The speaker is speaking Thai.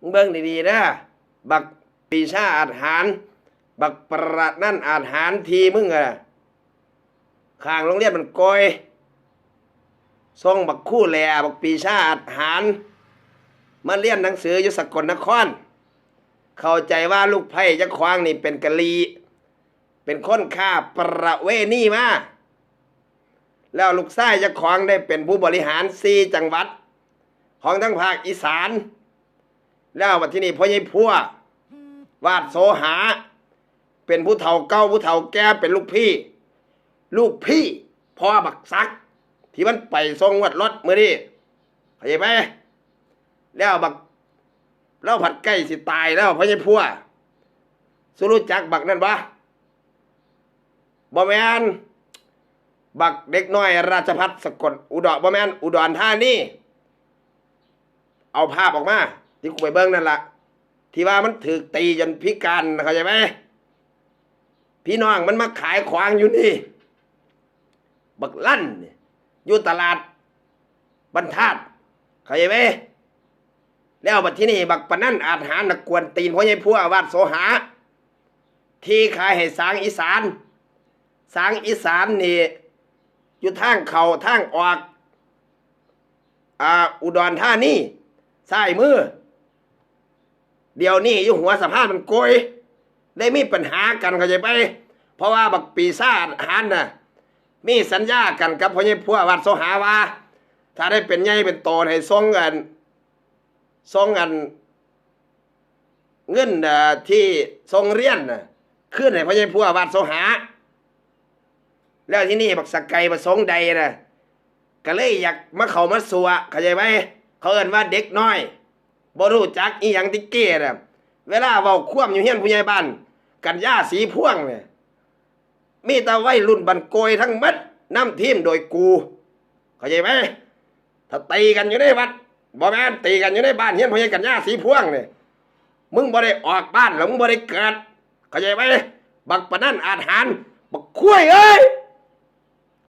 มึงเบิ่งดีๆนะบักปีชาอาหาร บักประนั่นอาหารทีมึงอะข้างโรงเรียนมันโกยส่งบักคู่แหล่บักปีชาอาหาร มาเรียนหนังสืออยู่สกลนคร เข้าใจว่าลูกไผ่จะควางนี่เป็นกะลีเป็นคนฆ่าประเวณีมาแล้วลูกชายเจะควางได้เป็นผู้บริหารซีจังหวัด ของทั้งภาคอีสาน แล้ววันที่นี่พ่อใหญ่พัววาดโสหา เป็นผู้เฒ่าเก้าผู้เฒ่าแก่เป็นลูกพี่ ลูกพี่พ่อบักซัก ที่มันไปทรงวัดรถมือนี่เข้าใจไหมแล้วบักเล่าผัดใกล้สิตายแล้วพ่อใหญ่พัวสุรู้จักบักนั่นปะบ่แมนบักเด็กน้อย ราชพัฒสกลอุดรบ่แมนอุดรธานี่เอาภาพออกมา ที่กูไปเบิ้งนั่นละ ที่ว่ามันถือตีจนพิการเข้าใจไหมพี่น้องมันมาขายขวางอยู่นี่ บักลั่นอยู่ตลาดบรรทัดเข้าใจไหมแล้วบัดที่นี่บักปนั่นอาจหารนักกวนตีนพ่อใหญ่พัววาดโสหา ที่ขายให้สางอีสาน สางอีสานนี่อยู่ทางเขาทางออก อ่าอุดรธานีซ้ายมือ เดี๋ยวนี้อยู่หัวสะพานมันโกยได้มีปัญหากันเข้าใจไป เพราะว่าบักปีศาจหันน่ะมีสัญญากันกับพ่อใหญ่พัววัดโสหาว่า ถ้าได้เป็นใหญ่เป็นโตให้ส่งกันส่งกันเงินเอ่อที่ทรงเรียนขึ้นให้พ่อใหญ่พัววัดโสหา แล้วที่นี่บักสกไก่ประสงค์ใดน่ะก็เลยอยากมาเขามาสัวเข้าใจไหมเขาเอินว่าเด็กน้อย บ่รู้จักอีหยังติเก้น่ะเวลาเว้าคว่ำอยู่เฮียนผู้ใหญ่บ้าน กันย่าสีพ่วงเนี่ยมีแต่วัยรุ่นบันโกยทั้งมัดน้ำทีมโดยกู เข้าใจไหมถ้าตีกันอยู่ในวัดบ่แม่นตีกันอยู่ในบ้านเฮียนผู้ใหญ่กันย่าสีพ่วงเนี่ยมึงบ่ได้ออกบ้านหรอมึงบ่ได้เกิด เข้าใจไหมบักปะนั่นอาหารบักคุ้ยเอ้ย